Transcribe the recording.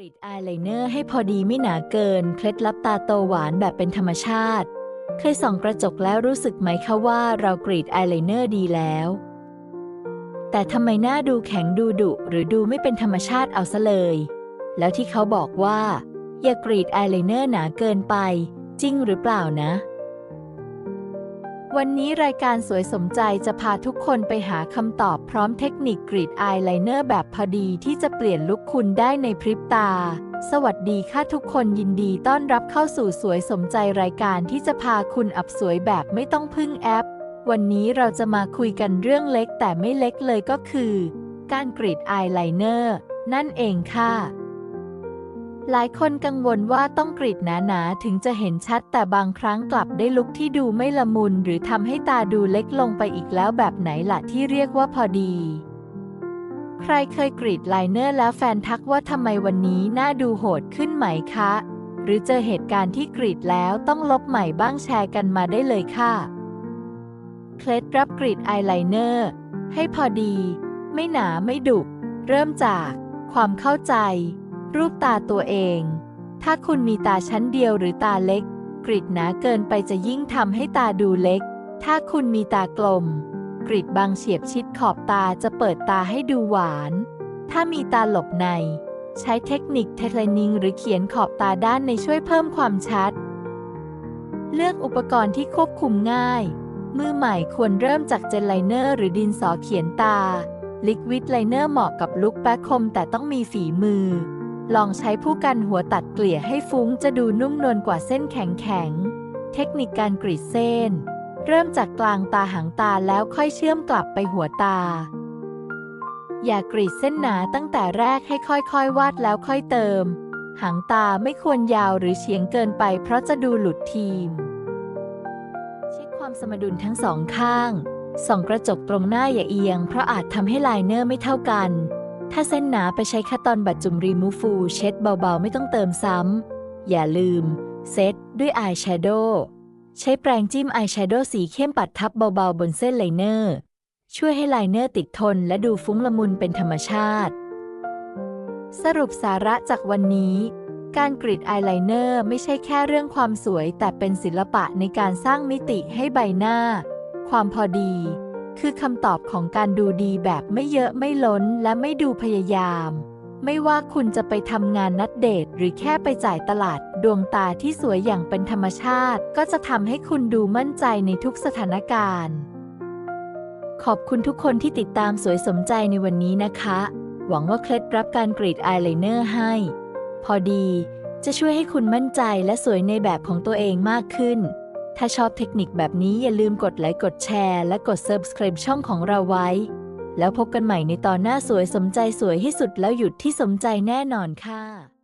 รีดอายไลเนอร์ให้พอดีไม่หนาเกิน เคล็ดลับตาโตหวานแบบเป็นธรรมชาติ เคยส่องกระจกแล้วรู้สึกไหมคะว่าเรากรีดอายไลเนอร์ดีแล้ว แต่ทำไมหน้าดูแข็งดูดุหรือดูไม่เป็นธรรมชาติเอาซะเลย แล้วที่เขาบอกว่า อย่ากรีดอายไลเนอร์หนาเกินไป จริงหรือเปล่านะ วันนี้รายการสวยสมใจจะพาทุกคนไปหาคำตอบพร้อมเทคนิคกรีดอายไลเนอร์แบบพอดีที่จะเปลี่ยนลุคคุณได้ในพริบตา สวัสดีค่ะทุกคนยินดีต้อนรับเข้าสู่สวยสมใจรายการที่จะพาคุณอับสวยแบบไม่ต้องพึ่งแอป วันนี้เราจะมาคุยกันเรื่องเล็กแต่ไม่เล็กเลยก็คือ การกรีดอายไลเนอร์นั่นเองค่ะ หลายคนกังวลว่าต้องกรีดหนาๆ ถึงจะเห็นชัดแต่บางครั้งกลับได้ลุคที่ดูไม่ละมุน หรือทำให้ตาดูเล็กลงไปอีกแล้วแบบไหนล่ะที่เรียกว่าพอดี ใครเคยกรีดไลเนอร์แล้วแฟนทักว่าทำไมวันนี้หน้าดูโหดขึ้นไหมคะ หรือเจอเหตุการณ์ที่กรีดแล้วต้องลบใหม่บ้างแชร์กันมาได้เลยค่ะ เคล็ดลับกรีดอายไลเนอร์ให้พอดี ไม่หนาไม่ดุ เริ่มจาก ความเข้าใจ รูปตาตัวเอง ถ้าคุณมีตาชั้นเดียวหรือตาเล็ก กริดหนาเกินไปจะยิ่งทำให้ตาดูเล็ก ถ้าคุณมีตากลม กริดบางเฉียบชิดขอบตาจะเปิดตาให้ดูหวาน ถ้ามีตาหลบใน ใช้เทคนิคเทเลนิงหรือเขียนขอบตาด้านในช่วยเพิ่มความชัด เลือกอุปกรณ์ที่ควบคุมง่าย มือใหม่ควรเริ่มจากเจลไลเนอร์หรือดินสอเขียนตาลิควิดไลเนอร์เหมาะกับลุคแบ็คคมแต่ต้องมีฝีมือ ลองใช้ผู้กันหัวตัดเกลี่ยให้ฟุ้งจะดูนุ่มนวลกว่าเส้นแข็งๆ เทคนิคการกรีดเส้น เริ่มจากกลางตาหางตาแล้วค่อยเชื่อมกลับไปหัวตา อย่ากรีดเส้นหนาตั้งแต่แรกให้ค่อยๆ วาดแล้วค่อยเติม หางตาไม่ควรยาวหรือเฉียงเกินไปเพราะจะดูหลุดทีม เช็คความสมดุลทั้งสองข้างส่องกระจกตรงหน้าอย่าเอียงเพราะอาจทำให้ไลเนอร์ไม่เท่ากัน ถ้าเส้นหนาไปใช้คัตตอนบัดจุ่มรีมูฟูเช็ดเบาๆ ไม่ต้องเติมซ้ำ อย่าลืม เซตด้วยอายแชโดว์ใช้แปรงจิ้มอายแชโดว์สีเข้มปัดทับเบาๆ บนเส้นไลเนอร์ ช่วยให้ไลเนอร์ติดทนและดูฟุ้งละมุนเป็นธรรมชาติ สรุปสาระจากวันนี้ การกรีดอายไลเนอร์ไม่ใช่แค่เรื่องความสวย แต่เป็นศิลปะในการสร้างมิติให้ใบหน้า ความพอดี คือคำตอบของการดูดีแบบไม่เยอะไม่ล้นและไม่ดูพยายาม ไม่ว่าคุณจะไปทำงานนัดเดทหรือแค่ไปจ่ายตลาด ดวงตาที่สวยอย่างเป็นธรรมชาติ ก็จะทำให้คุณดูมั่นใจในทุกสถานการณ์ ขอบคุณทุกคนที่ติดตามสวยสมใจในวันนี้นะคะ หวังว่าเคล็ดลับการกรีดอายไลเนอร์ให้ พอดีจะช่วยให้คุณมั่นใจและสวยในแบบของตัวเองมากขึ้น ถ้าชอบเทคนิคแบบนี้อย่าลืมกดไลค์กดแชร์ และกด Subscribe ช่องของเราไว้ แล้วพบกันใหม่ในตอนหน้าสวยสมใจสวยให้สุดแล้วหยุดที่สมใจแน่นอนค่ะ